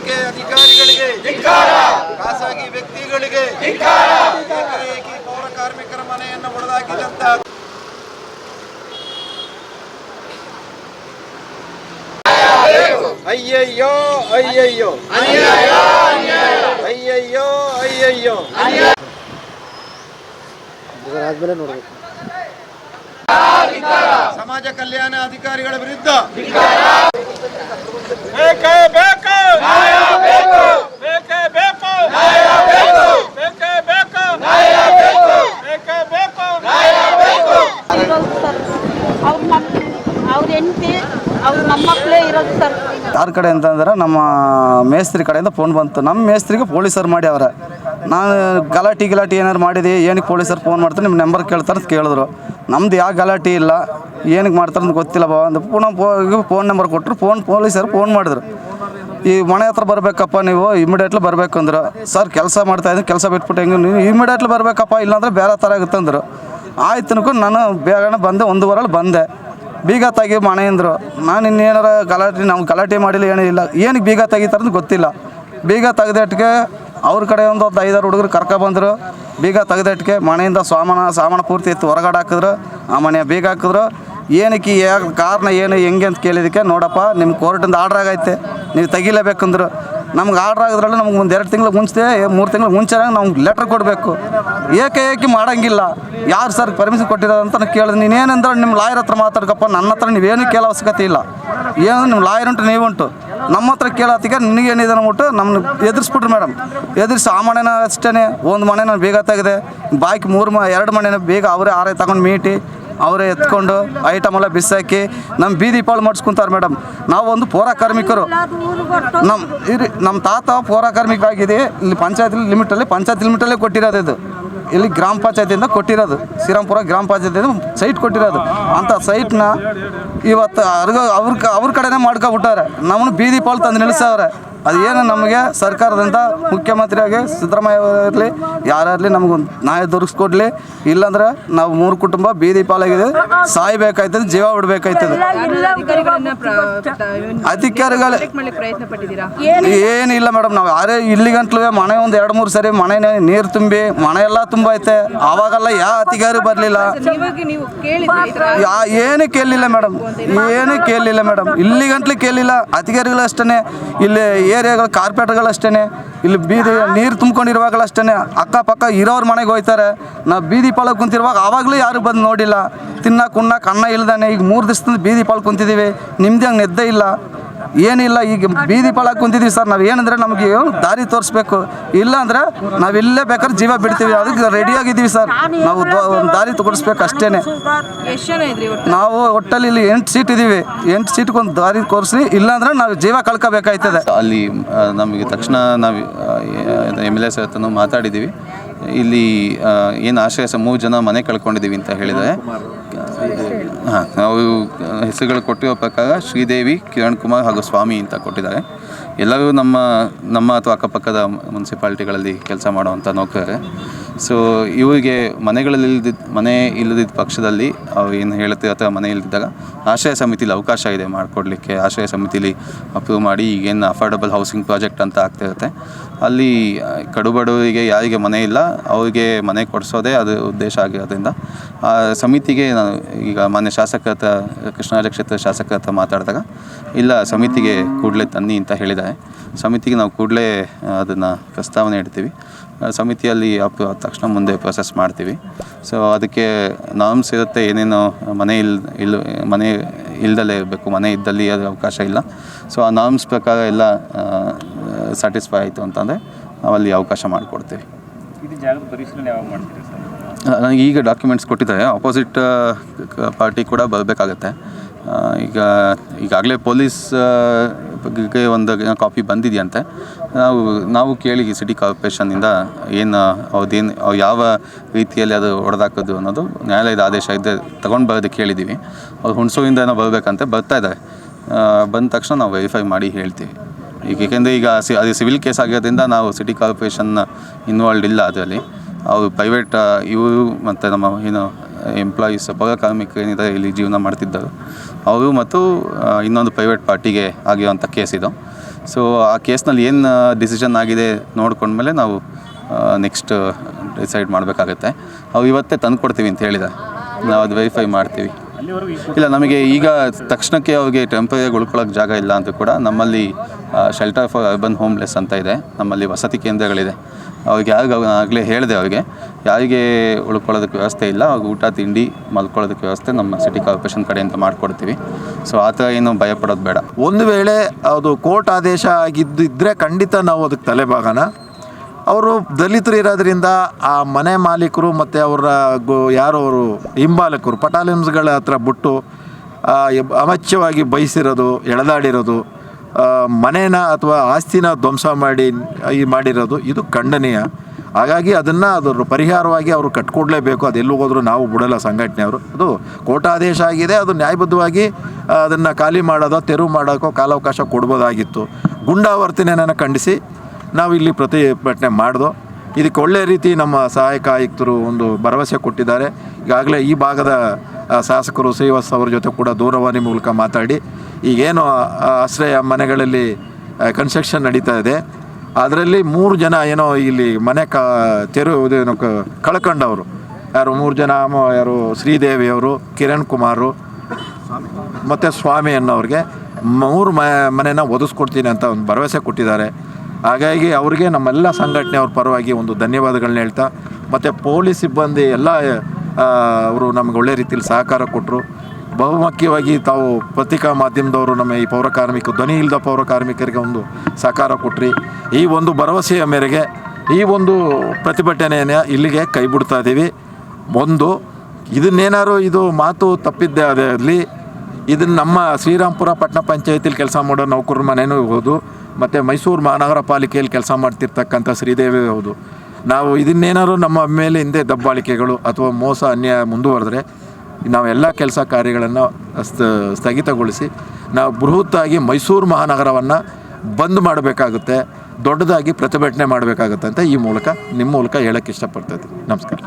ಇಲಾಖೆ ಅಧಿಕಾರಿಗಳಿಗೆ ಖಾಸಗಿ ವ್ಯಕ್ತಿಗಳಿಗೆ ಪೌರ ಕಾರ್ಮಿಕರ ಮನೆಯನ್ನು ಒಡೆದಾಕಿದಂತ ಅಯ್ಯಯ್ಯೋ ಅಯ್ಯಯ್ಯೋ! ಅಯ್ಯಯ್ಯೋ ಅಯ್ಯಯ್ಯೋ! ಆದ್ಮೇಲೆ ನೋಡ್ಬೇಕು. ಸಮಾಜ ಕಲ್ಯಾಣ ಅಧಿಕಾರಿಗಳ ವಿರುದ್ಧ ಬೇಕೇ ಬೇಕು ನ್ಯಾಯ ಬೇಕು ಬೇಕೇ ಬೇಕು ನ್ಯಾಯ ಬೇಕು ಬೇಕೇ ಬೇಕು ನ್ಯಾಯ ಬೇಕು ಬೇಕೇ ಬೇಕು ನ್ಯಾಯ ಬೇಕು ಇರೋದು ಸರ್ ಅವ್ರ ನಮ್ಮ ಅವ್ರ ಯಾರ ಕಡೆ ಅಂತಂದ್ರೆ ನಮ್ಮ ಮೇಸ್ತ್ರಿ ಕಡೆಯಿಂದ ಫೋನ್ ಬಂತು. ನಮ್ಮ ಮೇಸ್ತ್ರಿಗೆ ಪೊಲೀಸರು ಮಾಡಿ ಅವರ. ನಾನು ಗಲಾಟೆ ಗಲಾಟೆ ಏನಾರು ಮಾಡಿದೆ, ಏನಕ್ಕೆ ಪೊಲೀಸರು ಫೋನ್ ಮಾಡ್ತಾರೆ, ನಿಮ್ಮ ನಂಬರ್ ಕೇಳ್ತಾರೆ ಅಂತ ಕೇಳಿದ್ರು. ನಮ್ದು ಯಾವ ಗಲಾಟೆ ಇಲ್ಲ, ಏನಕ್ಕೆ ಮಾಡ್ತಾರೆ ಅಂತ ಗೊತ್ತಿಲ್ಲ ಬಾ ಅಂತ ಪುನಃ ಫೋನ್ ನಂಬರ್ ಕೊಟ್ಟರು ಫೋನ್ ಪೊಲೀಸರು ಫೋನ್ ಮಾಡಿದ್ರು. ಈ ಮನೆ ಹತ್ರ ಬರಬೇಕಪ್ಪ ನೀವು ಇಮಿಡಿಯೇಟ್ಲಿ ಬರಬೇಕು ಸರ್, ಕೆಲಸ ಮಾಡ್ತಾ ಇದ್ದೀನಿ, ಕೆಲಸ ಬಿಟ್ಬಿಟ್ಟು ಹೆಂಗೆ ನೀವು ಇಮಿಡಿಯೇಟ್ಲಿ ಬರಬೇಕಪ್ಪ, ಇಲ್ಲಾಂದ್ರೆ ಬೇರೆ ಥರ ಆಗುತ್ತೆ ಅಂದರು. ಆಯ್ತು ನಾನು ಬೇಗನೆ ಬಂದೆ ಒಂದೂವರೆಲ್ಲಿ ಬಂದೆ. ಬೀಗ ತೆಗಿ ಮನೆಯಿಂದರು ನಾನು ಇನ್ನೇನಾರ ಗಲಾಟೆ, ನಾವು ಗಲಾಟೆ ಮಾಡಿಲ್ಲ ಏನೂ ಇಲ್ಲ ಏನಕ್ಕೆ ಬೀಗ ತೆಗಿತಾರೆ ಅಂತ ಗೊತ್ತಿಲ್ಲ. ಬೀಗ ತೆಗೆದಟ್ಟಿಗೆ ಅವ್ರ ಕಡೆ ಒಂದು ಒಂದು ಐದಾರು ಹುಡುಗರು ಕರ್ಕ ಬಂದರು. ಬೀಗ ತೆಗೆದಟ್ಟಿಗೆ ಮನೆಯಿಂದ ಸಾಮಾನ, ಸಾಮಾನು ಪೂರ್ತಿ ಇತ್ತು ಹೊರಗಡೆ ಹಾಕಿದ್ರು. ಆ ಮನೆಯ ಬೀಗ ಹಾಕಿದ್ರು. ಏನಕ್ಕೆ ಯಾ ಕಾರಣ, ಏನು, ಹೆಂಗೆ ಅಂತ ಕೇಳಿದಕ್ಕೆ ನೋಡಪ್ಪ ನಿಮ್ಮ ಕೋರ್ಟಿಂದ ಆರ್ಡ್ರ್ ಆಗೈತೆ. ನೀವು ತೆಗಿಲೇಬೇಕಂದ್ರು. ನಮ್ಗೆ ಆರ್ಡ್ರ್ ಆಗಿದ್ರಲ್ಲಿ ನಮ್ಗೆ ಒಂದು ಎರಡು ತಿಂಗಳು ಮುಂಚೆ ಮೂರು ತಿಂಗಳು ಮುಂಚೆ ನಮ್ಗೆ ಲೆಟ್ರ್ ಕೊಡಬೇಕು. ಏಕೆ ಏಕೆ ಮಾಡೋಂಗಿಲ್ಲ? ಯಾರು ಸರ್ ಪರ್ಮಿಷನ್ ಕೊಟ್ಟಿರೋದು ಅಂತ ನಾನು ಕೇಳಿದೆ. ನೀನೇನಂದ್ರೆ ನಿಮ್ಮ ಲಾಯರ್ ಹತ್ರ ಮಾತಾಡ್ಕಪ್ಪ, ನನ್ನ ಹತ್ರ ನೀವೇನು ಕೇಳೋ ಅವಶ್ಯಕತೆ ಇಲ್ಲ. ಏನು ನಿಮ್ಮ ಲಾಯರ್ ಉಂಟು ನೀವುಂಟು ನಮ್ಮ ಹತ್ರ ಕೇಳತ್ತಿಗೆ ನಿನಗೇನಿದೆ ಅಂದ್ಬಿಟ್ಟು ನಮ್ಮನ್ನು ಎದುರಿಸ್ಬಿಟ್ರು ಮೇಡಮ್ ಎದುರಿಸಿ ಆ ಮನೆನ ಅಷ್ಟೇ ಒಂದು ಮನೆನ ಬೇಗ ತೆಗೆದೆ, ಬಾಕಿ ಮೂರು ಮ, ಎರಡು ಮನೆನ ಬೇಗ ಅವರೇ, ಆರೈ ತಗೊಂಡು ಮೀಟಿ ಅವರೇ ಎತ್ಕೊಂಡು ಐಟಮ್ ಎಲ್ಲ ಬಿಸಾಕಿ ನಮ್ಮ ಬೀದಿ ಪಾಳು ಮಾಡಿಸ್ಕೊಂತಾರೆ ಮೇಡಮ್ ನಾವು ಒಂದು ಪೌರ ಕಾರ್ಮಿಕರು. ನಮ್ಮ ಇರಿ ನಮ್ಮ ತಾತ ಪೌರ ಕಾರ್ಮಿಕ ಆಗಿದೆ ಇಲ್ಲಿ ಪಂಚಾಯತ್ ಲಿಮಿಟಲ್ಲಿ ಪಂಚಾಯತ್ ಲಿಮಿಟಲ್ಲೇ ಕೊಟ್ಟಿರೋದು ಇದು. ಇಲ್ಲಿ ಗ್ರಾಮ ಪಂಚಾಯತಿಯಿಂದ ಕೊಟ್ಟಿರೋದು. ಶ್ರೀರಾಮ್ಪುರ ಗ್ರಾಮ ಪಂಚಾಯತಿಯಿಂದ ಸೈಟ್ ಕೊಟ್ಟಿರೋದು. ಅಂಥ ಸೈಟ್ನ ಇವತ್ತು ಅರ್ಗ ಅವ್ರ ಅವ್ರ ಕಡೆನೇ ಮಾಡ್ಕೊಬಿಟ್ಟಾರೆ ನಮ್ಮನ್ನು ಬೀದಿ ಪಾಲು ತಂದು ನಿಲ್ಲಿಸವ್ರೆ. ಅದು ಏನು ನಮಗೆ ಸರ್ಕಾರದಿಂದ ಮುಖ್ಯಮಂತ್ರಿಯಾಗಿ ಸಿದ್ದರಾಮಯ್ಯ ಇರಲಿ ಯಾರಾಗಲಿ ನಮಗೊಂದು ನ್ಯಾಯ ದೊರಕಿಸ್ಕೊಡ್ಲಿ. ಇಲ್ಲಾಂದ್ರೆ ನಾವು ಮೂರು ಕುಟುಂಬ ಬೀದಿ ಪಾಲಾಗಿದೆ. ಸಾಯ್ಬೇಕಾಯ್ತದೆ ಜೀವ ಬಿಡ್ಬೇಕಾಯ್ತದೆ. ಅಧಿಕಾರಿಗಳ ಏನಿಲ್ಲ. ಮೇಡಮ್ ನಾವು ಯಾರೇ ಇಲ್ಲಿಗಂಟ್ಲು ಮನೆ ಒಂದು ಎರಡು ಮೂರು ಸರಿ ಮನೆ ನೀರು ತುಂಬಿ ಮನೆ ಎಲ್ಲ ತುಂಬೈತೆ. ಆವಾಗೆಲ್ಲ ಯಾವ ಅಧಿಕಾರಿ ಬರಲಿಲ್ಲ? ಏನು ಕೇಳಲಿಲ್ಲ ಮೇಡಮ್. ಏನು ಕೇಳಲಿಲ್ಲ ಮೇಡಮ್. ಇಲ್ಲಿಗಂಟ್ಲೆ ಕೇಳಲಿಲ್ಲ. ಅಧಿಕಾರಿಗಳು ಅಷ್ಟೇ ಇಲ್ಲಿ ಏರಿಯಾಗಳು ಕಾರ್ಪೊರೇಟ್ಗಳು ಅಷ್ಟೇ ಇಲ್ಲಿ ಬೀದಿ ನೀರು ತುಂಬ್ಕೊಂಡಿರುವಾಗಲೂ ಅಷ್ಟೇ ಅಕ್ಕಪಕ್ಕ ಇರೋರ ಮನೆಗೆ ಹೋಯ್ತಾರೆ. ನಾವು ಬೀದಿ ಪಾಲಕ್ ಕುಂತಿರುವಾಗ ಆವಾಗಲೂ ಯಾರು ಬಂದು ನೋಡಿಲ್ಲ. ತಿನ್ನಕ್ಕೆ ಉಣ್ಣಕ್ಕೆ ಅನ್ನ ಇಲ್ಲದಾನೆ ಈಗ ಮೂರು ದಿವಸದಿಂದ ಬೀದಿ ಕುಂತಿದ್ದೀವಿ ನಿಮ್ಮದೇ ಹಂಗೆ ನೆದ್ದೇ ಇಲ್ಲ. ಏನಿಲ್ಲ, ಈಗ ಬೀದಿ ಪಾಳಕ್ಕೆ ಕುಂತಿದ್ದೀವಿ ಸರ್. ನಾವು ಏನಂದ್ರೆ ನಮಗೆ ದಾರಿ ತೋರಿಸ್ಬೇಕು. ಇಲ್ಲ ಅಂದ್ರೆ ನಾವು ಇಲ್ಲೇ ಬೇಕಾದ್ರೆ ಜೀವ ಬಿಡ್ತೀವಿ. ಅದಕ್ಕೆ ರೆಡಿಯಾಗಿದ್ದೀವಿ ಸರ್. ನಾವು ಒಂದು ದಾರಿ ತೋರಿಸ್ಬೇಕು ಅಷ್ಟೇ ನಾವು ಒಟ್ಟಲ್ಲಿ ಇಲ್ಲಿ ಎಂಟು ಸೀಟ್ ಇದ್ದೀವಿ ಎಂಟು ಸೀಟ್ಗೆ ಒಂದು ದಾರಿ ತೋರಿಸಿ ಇಲ್ಲಾಂದ್ರೆ ನಾವು ಜೀವ ಕಳ್ಕೋಬೇಕಾಯ್ತದೆ. ಅಲ್ಲಿ ನಮಗೆ ತಕ್ಷಣ ನಾವು ಎಂ ಎಲ್ ಎ ಮಾತಾಡಿದ್ದೀವಿ ಇಲ್ಲಿ ಏನು ಆಶ್ರಯ ಮೂರು ಜನ ಮನೆ ಕಳ್ಕೊಂಡಿದ್ದೀವಿ ಅಂತ ಹೇಳಿದ್ದಾರೆ ಹಾಂ, ನಾವು ಹೆಸರುಗಳು ಕೊಟ್ಟಿರೋ ಪ್ರಕಾರ ಶ್ರೀದೇವಿ, ಕಿರಣ್ ಕುಮಾರ್ ಹಾಗೂ ಸ್ವಾಮಿ ಅಂತ ಕೊಟ್ಟಿದ್ದಾರೆ. ಎಲ್ಲರೂ ನಮ್ಮ ನಮ್ಮ ಅಥವಾ ಅಕ್ಕಪಕ್ಕದ ಮುನ್ಸಿಪಾಲ್ಟಿಗಳಲ್ಲಿ ಕೆಲಸ ಮಾಡುವಂಥ ನೌಕರರೇ. ಸೊ ಇವರಿಗೆ ಮನೆಗಳಲ್ಲಿ ಇಲ್ದಿದ್ದ ಮನೆ ಇಲ್ಲದಿದ್ದ ಪಕ್ಷದಲ್ಲಿ ಅವ್ರು ಏನು ಹೇಳುತ್ತೆ ಅಥವಾ ಮನೆ ಇಲ್ದಿದ್ದಾಗ ಆಶ್ರಯ ಸಮಿತಿಲಿ ಅವಕಾಶ ಇದೆ ಮಾಡಿಕೊಡ್ಲಿಕ್ಕೆ. ಆಶ್ರಯ ಸಮಿತಿಲಿ ಅಪ್ರೂವ್ ಮಾಡಿ ಈಗೇನು ಅಫೋರ್ಡಬಲ್ ಹೌಸಿಂಗ್ ಪ್ರಾಜೆಕ್ಟ್ ಅಂತ ಆಗ್ತಿರುತ್ತೆ ಅಲ್ಲಿ ಕಡು ಕಡುಬಡವರಿಗೆ ಯಾರಿಗೆ ಮನೆ ಇಲ್ಲ, ಅವರಿಗೆ ಮನೆ ಕೊಡಿಸೋದೇ ಅದು ಉದ್ದೇಶ ಆಗಿರೋದ್ರಿಂದ ಆ ಸಮಿತಿಗೆ ನಾನು ಈಗ ಮಾನ್ಯ ಶಾಸಕರ ಹತ್ರ ಕೃಷ್ಣರಾಜ ಕ್ಷೇತ್ರ ಶಾಸಕ ಹತ್ರ ಮಾತಾಡಿದಾಗ ಇಲ್ಲ ಸಮಿತಿಗೆ ಕೂಡಲೇ ತನ್ನಿ ಅಂತ ಹೇಳಿದ್ದಾರೆ. ಸಮಿತಿಗೆ ನಾವು ಕೂಡಲೇ ಅದನ್ನು ಪ್ರಸ್ತಾವನೆ ಇಡ್ತೀವಿ. ಸಮಿತಿಯಲ್ಲಿ ಅಪ್ ತಕ್ಷಣ ಮುಂದೆ ಪ್ರೊಸೆಸ್ ಮಾಡ್ತೀವಿ. ಸೊ ಅದಕ್ಕೆ ನಾರ್ಮ್ಸ್ ಇರುತ್ತೆ ಏನೇನು ಮನೆ ಇಲ್ ಇಲ್ಲ ಮನೆ ಇಲ್ದಲೇ ಇರಬೇಕು ಮನೆ ಇದ್ದಲ್ಲಿ ಅದು ಅವಕಾಶ ಇಲ್ಲ. ಸೊ ಆ ನಾರ್ಮ್ಸ್ ಪ್ರಕಾರ ಎಲ್ಲ ಸ್ಯಾಟಿಸ್ಫೈ ಆಯಿತು ಅಂತಂದರೆ ನಾವಲ್ಲಿ ಅವಕಾಶ ಮಾಡಿಕೊಡ್ತೀವಿ. ಆ, ನನಗೆ ಈಗ ಡಾಕ್ಯುಮೆಂಟ್ಸ್ ಕೊಟ್ಟಿದ್ದಾರೆ. ಆಪೋಸಿಟ್ ಪಾರ್ಟಿ ಕೂಡ ಬರಬೇಕಾಗತ್ತೆ. ಈಗ, ಈಗಾಗಲೇ ಪೊಲೀಸ್ಗೆ ಒಂದು ಕಾಪಿ ಬಂದಿದೆಯಂತೆ. ನಾವು ನಾವು ಕೇಳಿ ಸಿಟಿ ಕಾರ್ಪೊರೇಷನ್ನಿಂದ ಏನು ಅವ್ರದ್ದೇನು ಅವ್ರು ಯಾವ ರೀತಿಯಲ್ಲಿ ಅದು ಹೊಡೆದಾಕೋದು ಅನ್ನೋದು ನ್ಯಾಯಾಲಯದ ಆದೇಶ ಇದೆ ತಗೊಂಡು ಬರೋದಕ್ಕೆ ಕೇಳಿದ್ದೀವಿ. ಅವ್ರು ಹುಣಸೂರಿಂದ ಏನೋ ಬರಬೇಕಂತೆ ಬರ್ತಾ ಇದ್ದಾರೆ. ಬಂದ ತಕ್ಷಣ ನಾವು ವೆರಿಫೈ ಮಾಡಿ ಹೇಳ್ತೀವಿ. ಈಗ ಏಕೆಂದರೆ ಈಗ ಸಿ, ಅದು ಸಿವಿಲ್ ಕೇಸ್ ಆಗಿರೋದ್ರಿಂದ ನಾವು ಸಿಟಿ ಕಾರ್ಪೊರೇಷನ್ ಇನ್ವಾಲ್ವ್ಡ್ ಇಲ್ಲ ಅದರಲ್ಲಿ. ಅವರು ಪ್ರೈವೇಟ್ ಇವರು ಮತ್ತು ನಮ್ಮ ಏನು ಎಂಪ್ಲಾಯೀಸ್ ಪೌರ ಕಾರ್ಮಿಕರು ಏನಿದ್ದಾರೆ ಇಲ್ಲಿ ಜೀವನ ಮಾಡ್ತಿದ್ದರು. ಅವರು ಮತ್ತು ಇನ್ನೊಂದು ಪ್ರೈವೇಟ್ ಪಾರ್ಟಿಗೆ ಆಗಿರುವಂಥ ಕೇಸ್ ಇದು. ಸೊ ಆ ಕೇಸ್ನಲ್ಲಿ ಏನು ಡಿಸಿಷನ್ ಆಗಿದೆ ನೋಡ್ಕೊಂಡ್ಮೇಲೆ ನಾವು ನೆಕ್ಸ್ಟ್ ಡಿಸೈಡ್ ಮಾಡಬೇಕಾಗತ್ತೆ. ಅವು ಇವತ್ತೇ ತಂದು ಕೊಡ್ತೀವಿ ಅಂತ ಹೇಳಿದ ನಾವು ಅದು ವೆರಿಫೈ ಮಾಡ್ತೀವಿ. ಇಲ್ಲ, ನಮಗೆ ಈಗ ತಕ್ಷಣಕ್ಕೆ ಅವ್ರಿಗೆ ಟೆಂಪರರಿ ಉಳ್ಕೊಳ್ಳೋಕೆ ಜಾಗ ಇಲ್ಲ ಅಂತ ಕೂಡ ನಮ್ಮಲ್ಲಿ ಶೆಲ್ಟರ್ ಫಾರ್ ಅರ್ಬನ್ ಹೋಮ್ಲೆಸ್ ಅಂತ ಇದೆ. ನಮ್ಮಲ್ಲಿ ವಸತಿ ಕೇಂದ್ರಗಳಿದೆ. ಅವ್ರಿಗೆ ಯಾರಿಗೆ ಆಗಲೇ ಹೇಳಿದೆ ಅವ್ರಿಗೆ, ಯಾರಿಗೆ ಉಳ್ಕೊಳ್ಳೋದಕ್ಕೆ ವ್ಯವಸ್ಥೆ ಇಲ್ಲ ಅವ್ರಿಗೆ ಊಟ, ತಿಂಡಿ ಮಲ್ಕೊಳ್ಳೋದಕ್ಕೆ ವ್ಯವಸ್ಥೆ ನಮ್ಮ ಸಿಟಿ ಕಾರ್ಪೊರೇಷನ್ ಕಡೆಯಿಂದ ಮಾಡಿಕೊಡ್ತೀವಿ. ಸೊ ಆ ಥರ ಏನು ಭಯಪಡೋದು ಬೇಡ. ಒಂದು ವೇಳೆ ಅದು ಕೋರ್ಟ್ ಆದೇಶ ಆಗಿದ್ದಿದ್ದರೆ ಖಂಡಿತ ನಾವು ಅದಕ್ಕೆ ತಲೆಬಾಗೋಣ ಅವರು ದಲಿತರು ಇರೋದ್ರಿಂದ ಆ ಮನೆ ಮಾಲೀಕರು ಮತ್ತು ಅವರ ಗೋ ಯಾರು ಅವರು ಹಿಂಬಾಲಕರು ಪಟಾಲಿಮ್ಸ್ಗಳ ಹತ್ರ ಬಿಟ್ಟು ಅಮಚ್ಯವಾಗಿ ಬಯಸಿರೋದು ಎಳೆದಾಡಿರೋದು ಮನೇನ ಅಥವಾ ಆಸ್ತಿನ ಧ್ವಂಸ ಮಾಡಿ ಮಾಡಿರೋದು ಇದು ಖಂಡನೀಯ. ಹಾಗಾಗಿ ಅದನ್ನು ಅದರ ಪರಿಹಾರವಾಗಿ ಅವರು ಕಟ್ಕೊಡ್ಲೇಬೇಕು. ಅದೆಲ್ಲೂ ಹೋದರೂ ನಾವು ಬಿಡಲ್ಲ ಸಂಘಟನೆಯವರು. ಅದು ಕೋಟಾದೇಶ ಆಗಿದೆ. ಅದು ನ್ಯಾಯಬದ್ಧವಾಗಿ ಅದನ್ನು ಖಾಲಿ ಮಾಡೋದೋ, ತೆರವು ಮಾಡೋಕ್ಕೋ ಕಾಲಾವಕಾಶ ಕೊಡ್ಬೋದಾಗಿತ್ತು. ಗುಂಡಾವರ್ತನೆಯನ್ನು ಖಂಡಿಸಿ ನಾವು ಇಲ್ಲಿ ಪ್ರತಿಭಟನೆ ಮಾಡಿದೋ, ಇದಕ್ಕೆ ಒಳ್ಳೆಯ ರೀತಿ ನಮ್ಮ ಸಹಾಯಕ ಆಯುಕ್ತರು ಒಂದು ಭರವಸೆ ಕೊಟ್ಟಿದ್ದಾರೆ. ಈಗಾಗಲೇ ಈ ಭಾಗದ ಶಾಸಕರು ಶ್ರೀವಾಸ್ ಅವರ ಜೊತೆ ಕೂಡ ದೂರವಾಣಿ ಮೂಲಕ ಮಾತಾಡಿ, ಈಗೇನು ಆಶ್ರಯ ಮನೆಗಳಲ್ಲಿ ಕನ್ಸ್ಟ್ರಕ್ಷನ್ ನಡೀತಾ ಇದೆ. ಅದರಲ್ಲಿ ಮೂರು ಜನ ಏನೋ ಇಲ್ಲಿ ಮನೆ ಕ, ತೆರು ಇದೇನೋ ಕ- ಕಳ್ಕೊಂಡವರು. ಯಾರು ಮೂರು ಜನ ಯಾರು ಶ್ರೀದೇವಿಯವರು ಕಿರಣ್ ಕುಮಾರು, ಮತ್ತು ಸ್ವಾಮಿ ಅನ್ನೋರಿಗೆ ಮೂರು ಮನೆನ ಒದಿಸ್ಕೊಡ್ತೀನಿ ಅಂತ ಒಂದು ಭರವಸೆ ಕೊಟ್ಟಿದ್ದಾರೆ. ಹಾಗಾಗಿ ಅವರಿಗೆ ನಮ್ಮೆಲ್ಲ ಸಂಘಟನೆಯವ್ರ ಪರವಾಗಿ ಒಂದು ಧನ್ಯವಾದಗಳನ್ನ ಹೇಳ್ತಾ, ಮತ್ತು ಪೊಲೀಸ್ ಸಿಬ್ಬಂದಿ ಎಲ್ಲ ಅವರು ನಮ್ಗೆ ಒಳ್ಳೆ ರೀತಿಯಲ್ಲಿ ಸಹಕಾರ ಕೊಟ್ಟರು ಬಹುಮುಖ್ಯವಾಗಿ ತಾವು ಪತ್ರಿಕಾ ಮಾಧ್ಯಮದವರು ನಮ್ಮ ಈ ಪೌರ ಕಾರ್ಮಿಕ, ಧ್ವನಿ ಇಲ್ಲದ ಪೌರ ಕಾರ್ಮಿಕರಿಗೆ ಒಂದು ಸಹಕಾರ ಕೊಟ್ರಿ. ಈ ಒಂದು ಭರವಸೆಯ ಮೇರೆಗೆ ಈ ಒಂದು ಪ್ರತಿಭಟನೆಯನ್ನು ಇಲ್ಲಿಗೆ ಕೈ ಬಿಡ್ತಾ ಇದ್ದೀವಿ. ಒಂದು, ಇದನ್ನೇನಾದ್ರು ಇದು ಮಾತು ತಪ್ಪಿದ್ದೇ ಅದರಲ್ಲಿ ಇದನ್ನು ನಮ್ಮ ಶ್ರೀರಾಮ್ಪುರ ಪಟ್ಟಣ ಪಂಚಾಯತಿಲಿ ಕೆಲಸ ಮಾಡೋ ನೌಕರರ ಮನೆಯೂ ಹೌದು ಮತ್ತು ಮೈಸೂರು ಮಹಾನಗರ ಪಾಲಿಕೆಯಲ್ಲಿ ಕೆಲಸ ಮಾಡ್ತಿರ್ತಕ್ಕಂಥ ಶ್ರೀದೇವಿ ಹೌದು. ನಾವು ಇದನ್ನೇನಾದ್ರು ನಮ್ಮ ಮೇಲೆ ಹಿಂದೆ ದಬ್ಬಾಳಿಕೆಗಳು ಅಥವಾ ಮೋಸ ಅನ್ಯಾಯ ಮುಂದುವರೆದ್ರೆ ನಾವೆಲ್ಲ ಕೆಲಸ ಕಾರ್ಯಗಳನ್ನು ಸ್ಥ, ಸ್ಥಗಿತಗೊಳಿಸಿ ನಾವು ಬೃಹತ್ತಾಗಿ ಮೈಸೂರು ಮಹಾನಗರವನ್ನು ಬಂದ್ ಮಾಡಬೇಕಾಗುತ್ತೆ, ದೊಡ್ಡದಾಗಿ ಪ್ರತಿಭಟನೆ ಮಾಡಬೇಕಾಗುತ್ತೆ ಅಂತ ಈ ಮೂಲಕ, ನಿಮ್ಮ ಮೂಲಕ ಹೇಳಕ್ಕೆ ಇಷ್ಟಪಡ್ತೈತಿ ನಮಸ್ಕಾರ.